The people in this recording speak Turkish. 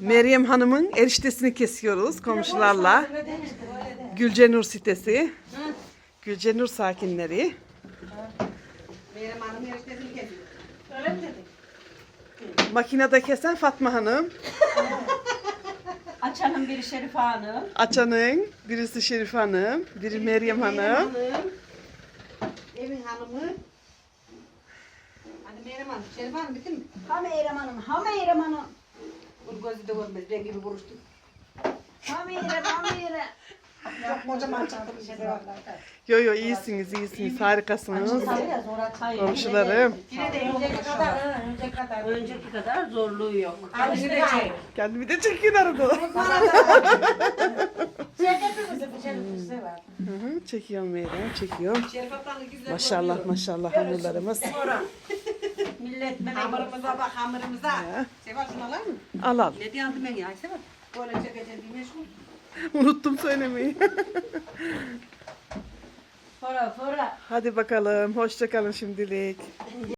Meryem Hanım'ın eriştesini kesiyoruz komşularla. Gülcenur sitesi. Gülcenur sakinleri. Meryem Hanım yarıştesini kesiyor. Öyle mi dedik? Makinede kesen Fatma Hanım. Açanın biri Şerife Hanım. Açanın birisi Şerife Hanım, biri Meryem Hanım. Evin hanımı. Hadi Meryem Hanım. Şerif Hanım bitti mi? Ha Meyrem Hanım, ha Meyrem Hanım. Gözü de görmez. Ben gibi vuruştuk. Ha Meyrem, ha Meyrem. Çok kocaman çıktı bir şey de var. Yo yo iyisiniz iyisiniz harikasınız. Hayır, Komşularım. Yine de önceki kadar. ha, Önceki kadar. Önceki kadar zorluğu yok. Alıştı da çek. Kendimi de çekin arada. Şey var. Hı hı, çekiyorum Meryem çekiyorum. Maşallah maşallah hamurlarımız. Millet Hamurumuza bak hamurumuza. Ya. Seval şunu alar mı? Al al. Ne diye aldım ben ya Seval? Böyle çekeceğim bir meşgul. Unuttum söylemeyi. Fora fora. Hadi bakalım. Hoşça kalın şimdilik.